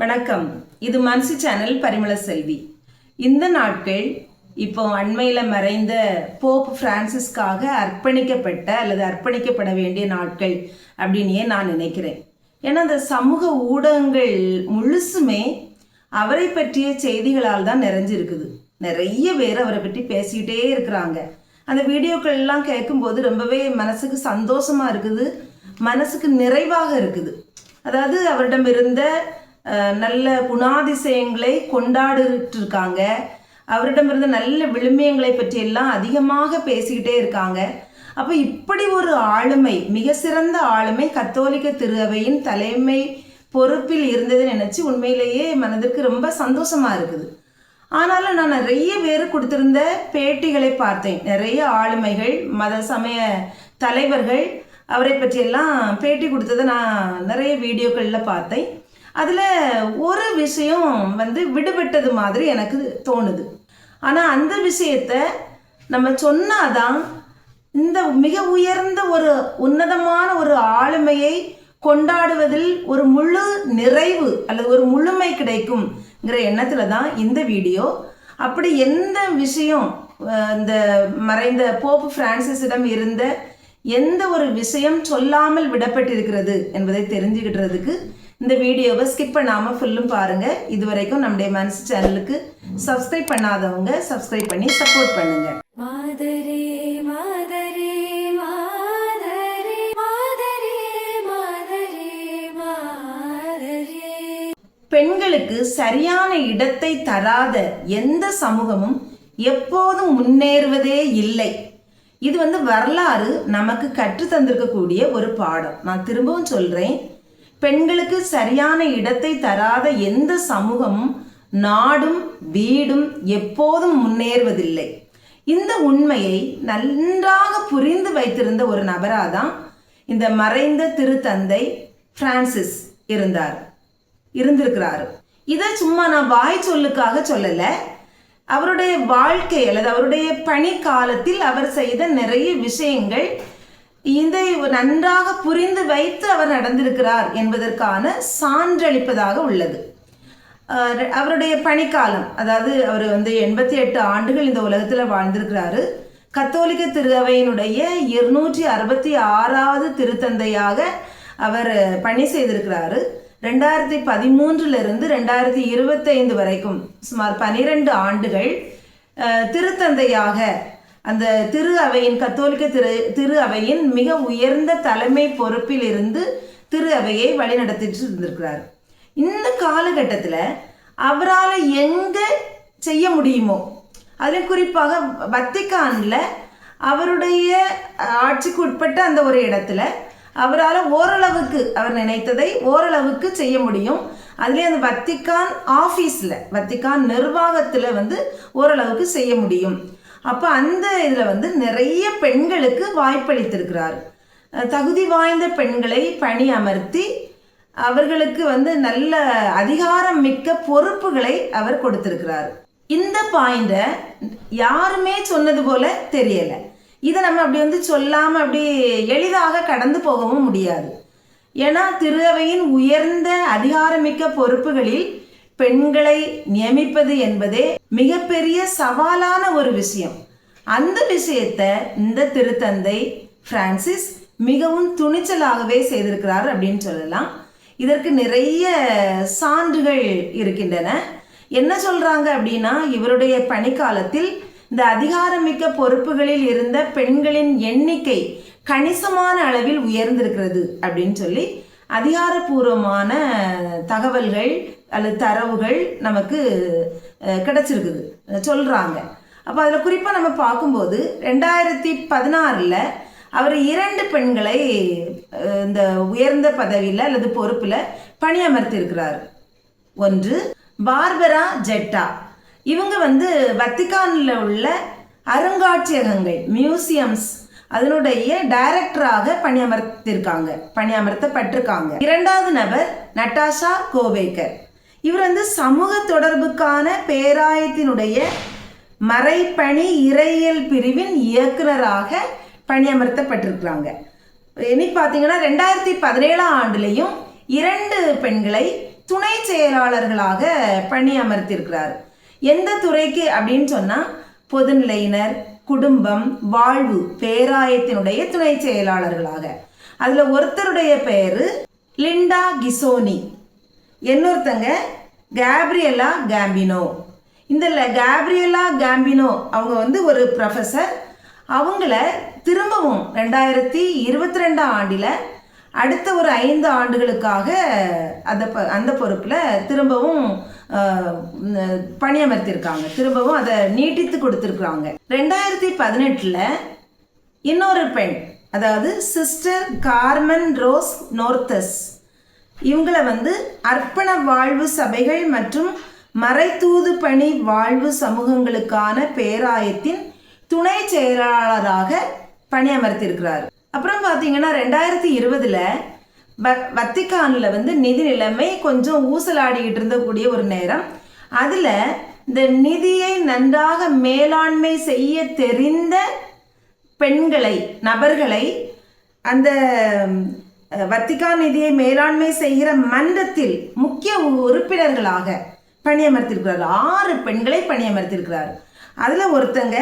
வணக்கம். இது மனசு சேனல் பரிமள செல்வி. இந்த நாட்கள் இப்போ அண்மையில் மறைந்த போப் பிரான்சிஸ்காக அர்ப்பணிக்கப்பட்ட அல்லது அர்ப்பணிக்கப்பட வேண்டிய நாட்கள் அப்படின்னே நான் நினைக்கிறேன்? ஏன்னா அந்த சமூக ஊடகங்கள் முழுசுமே அவரை பற்றிய செய்திகளால் தான் நிறைஞ்சிருக்குது. நிறைய பேர் அவரை பற்றி பேசிக்கிட்டே இருக்கிறாங்க. அந்த வீடியோக்கள் எல்லாம் கேட்கும்போது ரொம்பவே மனசுக்கு சந்தோஷமாக இருக்குது மனசுக்கு நிறைவாக இருக்குது. அதாவது அவரிடம் இருந்த நல்ல குணாதிசயங்களை கொண்டாடிட்டு இருக்காங்க அவரிடம் நல்ல விழுமியங்களை பற்றியெல்லாம் அதிகமாக பேசிக்கிட்டே இருக்காங்க. அப்போ இப்படி ஒரு ஆளுமை மிக சிறந்த ஆளுமை கத்தோலிக்க திரு அவையின் தலைமை பொறுப்பில் இருந்ததை நினச்சி உண்மையிலேயே மனதிற்கு ரொம்ப சந்தோஷமா இருக்குது. ஆனாலும் நான் நிறைய பேர் கொடுத்திருந்த பேட்டிகளை பார்த்தேன். நிறைய ஆளுமைகள் மத சமய தலைவர்கள் அவரை பற்றியெல்லாம் பேட்டி கொடுத்ததை நான் நிறைய வீடியோக்களில் பார்த்தேன். அதில் ஒரு விஷயம் வந்து விடுபட்டது மாதிரி எனக்கு தோணுது. ஆனால் அந்த விஷயத்த நம்ம சொன்னாதான் இந்த மிக உயர்ந்த ஒரு உன்னதமான ஒரு ஆளுமையை கொண்டாடுவதில் ஒரு முழு நிறைவு அல்லது ஒரு முழுமை கிடைக்கும்ங்கிற எண்ணத்தில் தான் இந்த வீடியோ. அப்படி எந்த விஷயம் இந்த மறைந்த போப் பிரான்சிஸிடம் இருந்த எந்த ஒரு விஷயம் சொல்லாமல் விடப்பட்டிருக்கிறது என்பதை தெரிஞ்சுக்கிட்டதுக்கு இந்த வீடியோவை ஸ்கிப் பண்ணாமல் ஃபுல்லும் பாருங்க. இதுவரைக்கும் நம்முடைய மனசு சேனலுக்கு சப்ஸ்கிரைப் பண்ணாதவங்க சப்ஸ்கிரைப் பண்ணி சப்போர்ட் பண்ணுங்க. மாதரே மாதரே மாதரே மாதரே மாதரே மாதரே. பெண்களுக்கு சரியான இடத்தை தராத எந்த சமூகமும் எப்போதும் முன்னேறுவதே இல்லை. இது வந்து வரலாறு நமக்கு கற்றுத் தந்திருக்கக்கூடிய ஒரு பாடம். நான் திரும்பவும் சொல்றேன். பெண்களுக்கு சரியான இடத்தை தராத எந்த சமூகமும் நாடும் வீடும் எப்போதும் முன்னேறுவதில்லை. இந்த உண்மையை நன்றாக புரிந்து வைத்திருந்த ஒரு நபராதான் இந்த மறைந்த திருத்தந்தை பிரான்சிஸ் இருந்தார் இருந்திருக்கிறாரு. இதை சும்மா நான் வாய் சொல்லுக்காக சொல்லலை. அவருடைய வாழ்க்கை அல்லது அவருடைய பணி காலத்தில் அவர் செய்த நிறைய விஷயங்கள் இதை நன்றாக புரிந்து வைத்து அவர் நடந்திருக்கிறார் என்பதற்கான சான்றளிப்பதாக உள்ளது. அவருடைய பணிக்காலம் அதாவது அவர் வந்து எண்பத்தி எட்டு ஆண்டுகள் இந்த உலகத்தில் வாழ்ந்திருக்கிறாரு. கத்தோலிக்க திருவையினுடைய இருநூற்றி அறுபத்தி ஆறாவது திருத்தந்தையாக அவர் பணி செய்திருக்கிறாரு. ரெண்டாயிரத்தி பதிமூன்றிலிருந்து ரெண்டாயிரத்தி இருபத்தைந்து வரைக்கும் சுமார் பனிரெண்டு ஆண்டுகள் திருத்தந்தையாக அந்த திரு அவையின் கத்தோலிக்க திரு திரு அவையின் மிக உயர்ந்த தலைமை பொறுப்பில் இருந்து திரு அவையை வழிநடத்திட்டு இருந்திருக்கிறார் இந்த காலகட்டத்தில் அவரால் எங்கே செய்ய முடியுமோ அதில் குறிப்பாக வத்திக்கானில் அவருடைய ஆட்சிக்கு உட்பட்ட அந்த ஒரு இடத்துல அவரால் ஓரளவுக்கு அவர் நினைத்ததை ஓரளவுக்கு செய்ய முடியும். அதுலேயே அந்த வத்திக்கான் ஆஃபீஸில் வத்திக்கான் நிர்வாகத்தில் வந்து ஓரளவுக்கு செய்ய முடியும். அப்போ அந்த இதில் வந்து நிறைய பெண்களுக்கு வாய்ப்பளித்திருக்கிறார். தகுதி வாய்ந்த பெண்களை பணி அமர்த்தி அவர்களுக்கு வந்து நல்ல அதிகாரம் மிக்க பொறுப்புகளை அவர் கொடுத்திருக்கிறார். இந்த பாயிண்ட யாருமே சொன்னது போல தெரியல. இதை நம்ம அப்படி வந்து சொல்லாம அப்படி எளிதாக கடந்து போகவும் முடியாது. ஏன்னா திருவையின் உயர்ந்த அதிகாரமிக்க பொறுப்புகளில் பெண்களை நியமிப்பது என்பதே மிகப்பெரிய சவாலான ஒரு விஷயம். அந்த விஷயத்தை இந்த திருத்தந்தை பிரான்சிஸ் மிகவும் துணிச்சலாகவே செய்திருக்கிறார் அப்படின்னு சொல்லலாம். இதற்கு நிறைய சான்றுகள் இருக்கின்றன. என்ன சொல்றாங்க அப்படின்னா இவருடைய பணிக்காலத்தில் இந்த அதிகாரமிக்க பொறுப்புகளில் இருந்த பெண்களின் எண்ணிக்கை கணிசமான அளவில் உயர்ந்திருக்கிறது அப்படின்னு சொல்லி அதிகாரப்பூர்வமான தகவல்கள் அல்லது தரவுகள் நமக்கு கிடச்சிருக்குது. கிடைச்சிருக்குது அப்போ அதில் குறிப்பாக நம்ம பார்க்கும்போது ரெண்டாயிரத்தி பதினாறில் அவர் இரண்டு பெண்களை இந்த உயர்ந்த பதவியில் அல்லது பொறுப்பில் பணியமர்த்தியிருக்கிறார். ஒன்று பார்பரா ஜெட்டா. இவங்க வந்து வத்திக்கானில் உள்ள அருங்காட்சியகங்கள் மியூசியம்ஸ் அதனுடைய டைரக்டராக பணியமர்த்திருக்காங்க பணியமர்த்தப்பட்டிருக்காங்க. இரண்டாவது நபர் நட்டாஷா கோவேக்கர். இவர் வந்து சமூக தொடர்புக்கான பேராயத்தினுடைய மறைப்பணி இறையியல் பிரிவின் இயக்குனராக பணியமர்த்தப்பட்டிருக்கிறாங்க. இனி பார்த்தீங்கன்னா ரெண்டாயிரத்தி பதினேழாம் ஆண்டுலேயும் இரண்டு பெண்களை துணை செயலாளர்களாக பணியமர்த்தியிருக்கிறார். எந்த துறைக்கு அப்படின்னு சொன்னால் பொதுநிலையினர் குடும்பம் வாழ்வு பேராயத்தினுடைய துணை செயலாளர்களாக. அதில் ஒருத்தருடைய பெயர் லிண்டா கிசோனி. இன்னொருத்தங்க கேப்ரியலா கேம்பினோ. இந்த கேப்ரியலா கேம்பினோ அவங்க வந்து ஒரு ப்ரொஃபஸர் அவங்கள திரும்பவும் ரெண்டாயிரத்தி இருபத்தி ரெண்டாம் ஆண்டில் அடுத்த ஒரு ஐந்து ஆண்டுகளுக்காக அந்த ப அந்த பொறுப்பில் திரும்பவும் பணியமர்த்தியிருக்காங்க திரும்பவும் அதை நீட்டித்து கொடுத்துருக்குறாங்க. ரெண்டாயிரத்தி பதினெட்டில் இன்னொரு பெண் அதாவது சிஸ்டர் கார்மன் ரோஸ் நோர்த்தஸ் இவங்கள வந்து அர்ப்பண வாழ்வு சபைகள் மற்றும் மறைத்தூது பணி வாழ்வு சமூகங்களுக்கான பேராயத்தின் துணை செயலாளராக பணியமர்த்தியிருக்கிறார். அப்புறம் பார்த்தீங்கன்னா ரெண்டாயிரத்தி இருபதில் வ வத்திக்கானில் வந்து நிதி நிலைமை கொஞ்சம் ஊசலாடிக்கிட்டு இருந்தக்கூடிய ஒரு நேரம். அதில் இந்த நிதியை நன்றாக மேலாண்மை செய்ய தெரிந்த பெண்களை நபர்களை அந்த வத்திக்கான் நிதியை மேலாண்மை செய்கிற மன்றத்தில் முக்கிய உறுப்பினர்களாக பணியமர்த்திருக்கிறார். ஆறு பெண்களை பணியமர்த்திருக்கிறார். அதில் ஒருத்தங்க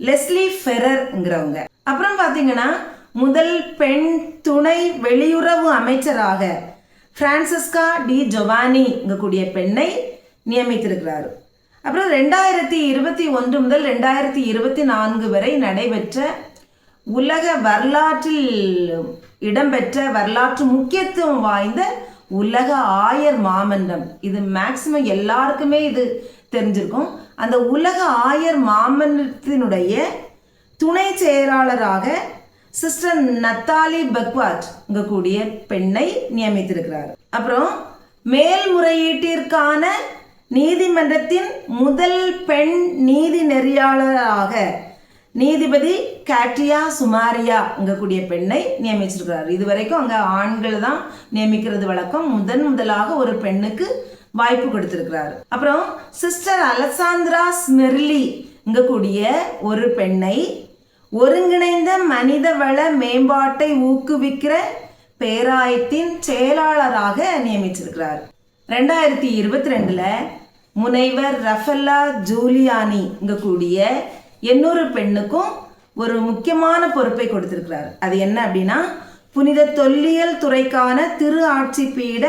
லெஸ்லி ஃபெரர்ங்கிறவங்க. அப்புறம் பார்த்தீங்கன்னா முதல் பெண் துணை வெளியுறவு அமைச்சராக பிரான்சிஸ்கா டி ஜொவானிங்கக்கூடிய பெண்ணை நியமித்திருக்கிறார். அப்புறம் ரெண்டாயிரத்தி இருபத்தி ஒன்று முதல் ரெண்டாயிரத்தி இருபத்தி நான்கு வரை நடைபெற்ற உலக வரலாற்றில் இடம்பெற்ற வரலாற்று முக்கியத்துவம் வாய்ந்த உலக ஆயர் மாமன்றம். இது மேக்சிமம் எல்லாருக்குமே இது தெரிஞ்சிருக்கும். அந்த உலக ஆயர் மாமன்றத்தினுடைய துணை செயலாளராக சிஸ்டர் நத்தாலி பக்வாட் கூடிய பெண்ணை நியமித்திருக்கிறார். அப்புறம் மேல்முறையீட்டிற்கான நீதிமன்றத்தின் முதல் பெண் நீதி நெறியாளராக நீதிபதி கேட்ரியா சுமாரியா கூடிய பெண்ணை நியமிச்சிருக்கிறார். இதுவரைக்கும் அங்கே ஆண்கள் தான் நியமிக்கிறது வழக்கம். முதன் முதலாக ஒரு பெண்ணுக்கு வாய்ப்பு கொடுத்திருக்கிறார். அப்புறம் சிஸ்டர் அலசாந்திரா ஸ்மெர்லி கூடிய ஒரு பெண்ணை ஒருங்கிணைந்த மனித வள மேம்பாட்டை ஊக்குவிக்கிற பேராயத்தின் செயலாளராக நியமிச்சிருக்கிறார். ரெண்டாயிரத்தி இருபத்தி ரெண்டில் முனைவர் ரஃபல்லா ஜூலியானி கூடிய இன்னொரு பெண்ணுக்கும் ஒரு முக்கியமான பொறுப்பை கொடுத்திருக்கிறார். அது என்ன அப்படின்னா புனித தொல்லியல் துறைக்கான திரு ஆட்சி பீட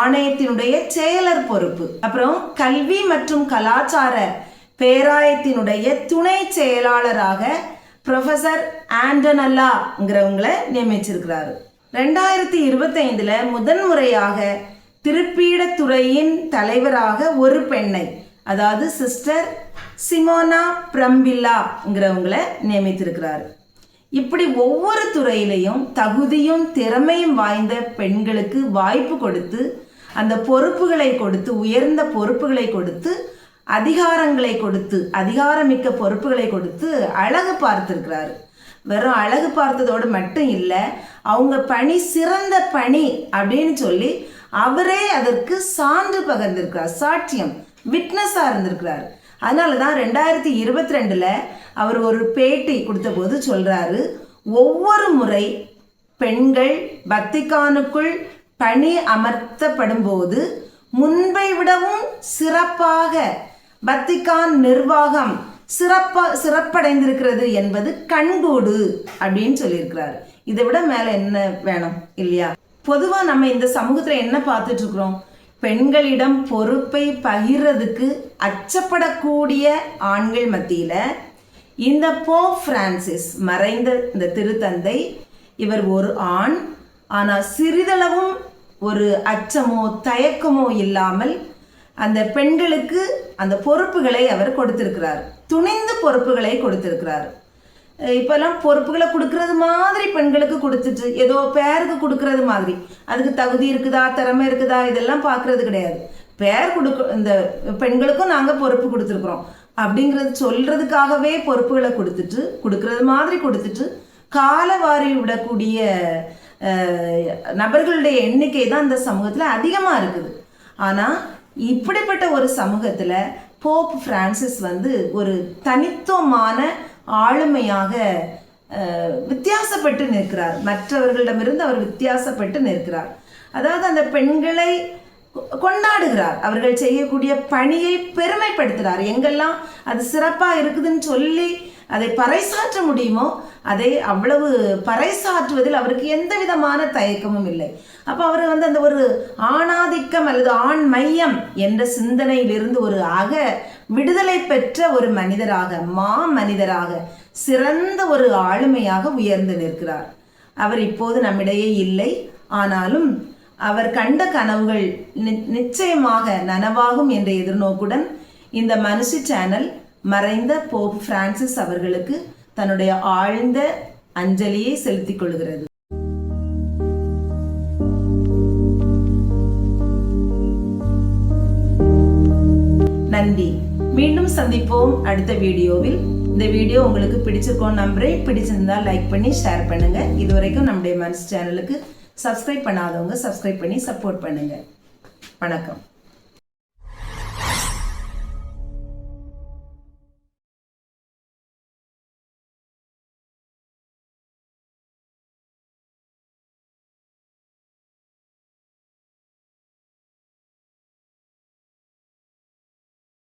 ஆணையத்தினுடைய செயலர் பொறுப்பு. அப்புறம் கல்வி மற்றும் கலாச்சார பேராயத்தினுடைய துணை செயலாளராக ப்ரொஃபசர் ஆண்டனல்லாங்கிறவங்கள நியமிச்சிருக்கிறாரு. ரெண்டாயிரத்தி இருபத்தைந்துல முதன்முறையாக திருப்பீடத்துறையின் தலைவராக ஒரு பெண்ணை அதாவது சிஸ்டர் சிமோனா பிரம்பில்லாங்கிறவங்களை நியமித்திருக்கிறாரு. இப்படி ஒவ்வொரு துறையிலையும் தகுதியும் திறமையும் வாய்ந்த பெண்களுக்கு வாய்ப்பு கொடுத்து அந்த பொறுப்புகளை கொடுத்து உயர்ந்த பொறுப்புகளை கொடுத்து அதிகாரங்களை கொடுத்து அதிகாரமிக்க பொறுப்புகளை கொடுத்து அழகு பார்த்துருக்கிறாரு. வெறும் அழகு பார்த்ததோடு மட்டும் இல்லை அவங்க பணி சிறந்த பணி அப்படின்னு சொல்லி அவரே அதற்கு சான்று பகிர்ந்திருக்கிறார் சாட்சியம் விட்னஸாக இருந்திருக்கிறார். அதனால தான் ரெண்டாயிரத்தி இருபத்தி ரெண்டில் அவர் ஒரு பேட்டி கொடுத்தபோது சொல்கிறாரு ஒவ்வொரு முறை பெண்கள் வத்திக்கானுக்குள் பணி அமர்த்தப்படும் போது முன்பை விடவும் சிறப்பாக வத்திக்கான் நிர்வாகம் சிறப்பாக சிறப்படைந்திருக்கிறது என்பது கண்கூடு அப்படின்னு சொல்லியிருக்கிறாரு. இதை விட மேலே என்ன வேணும் இல்லையா? பொதுவாக நம்ம இந்த சமூகத்தில் என்ன பார்த்துட்ருக்குறோம் இருக்கிறோம்? பெண்களிடம் பொறுப்பை பகிர்றதுக்கு அச்சப்படக்கூடிய ஆண்கள் மத்தியில் இந்த போப் பிரான்சிஸ் மறைந்த இந்த திருத்தந்தை இவர் ஒரு ஆண். ஆனால் சிறிதளவும் ஒரு அச்சமோ தயக்கமோ இல்லாமல் அந்த பெண்களுக்கு அந்த பொறுப்புகளை அவர் கொடுத்திருக்கிறார். துணிந்து பொறுப்புகளை கொடுத்திருக்கிறார். இப்போல்லாம் பொறுப்புகளை கொடுக்கறது மாதிரி பெண்களுக்கு கொடுத்துட்டு ஏதோ பேருக்கு கொடுக்கறது மாதிரி. அதுக்கு தகுதி இருக்குதா திறமை இருக்குதா இதெல்லாம் பார்க்கறது கிடையாது. பேர் கொடுக்க இந்த பெண்களுக்கும் நாங்கள் பொறுப்பு கொடுத்துருக்குறோம். அப்படிங்கிறது சொல்றதுக்காகவே பொறுப்புகளை கொடுத்துட்டு கொடுக்கறது மாதிரி கொடுத்துட்டு காலவாரி விடக்கூடிய நபர்களுடைய எண்ணிக்கை தான் இந்த சமூகத்தில் அதிகமாக இருக்குது. ஆனால் இப்படிப்பட்ட ஒரு சமூகத்தில் போப் பிரான்சிஸ் வந்து ஒரு தனித்துவமான ஆளுமையாக வித்தியாசப்பட்டு நிற்கிறார். மற்றவர்களிடமிருந்து அவர் வித்தியாசப்பட்டு நிற்கிறார். அதாவது அந்த பெண்களை கொ- கொண்டாடுகிறார். அவர்கள் செய்யக்கூடிய பணியை பெருமைப்படுத்துகிறார். எங்கெல்லாம் அது சிறப்பாக இருக்குதுன்னு சொல்லி அதை பறைசாற்ற முடியுமோ அதை அவ்வளவு பறைசாற்றுவதில் அவருக்கு எந்த விதமான தயக்கமும் இல்லை. அப்போ அவர் வந்து அந்த ஒரு ஆணாதிக்கம் அல்லது ஆண் மையம் என்ற சிந்தனையிலிருந்து ஒரு அக விடுதலை பெற்ற ஒரு மனிதராக மா மனிதராக சிறந்த ஒரு ஆளுமையாக உயர்ந்து நிற்கிறார். அவர் இப்போது நம்மிடையே இல்லை. ஆனாலும் அவர் கண்ட கனவுகள் நி- நிச்சயமாக நனவாகும் என்ற எதிர்நோக்குடன் இந்த மனுஷி சேனல் மறைந்த போப் பிரான்சிஸ் அவர்களுக்கு தன்னுடைய ஆழ்ந்த அஞ்சலியை செலுத்திக் கொள்கிறது. நன்றி. மீண்டும் சந்திப்போம் அடுத்த வீடியோவில். இந்த வீடியோ உங்களுக்கு பிடிச்சிருக்கோம் நம்புறேன். பிடிச்சிருந்தா லைக் பண்ணி ஷேர் பண்ணுங்க. இது வரைக்கும் நம்முடைய மனசு சேனலுக்கு சப்ஸ்கிரைப் பண்ணாதவங்க சப்ஸ்கிரைப் பண்ணி சப்போர்ட் பண்ணுங்க. வணக்கம்.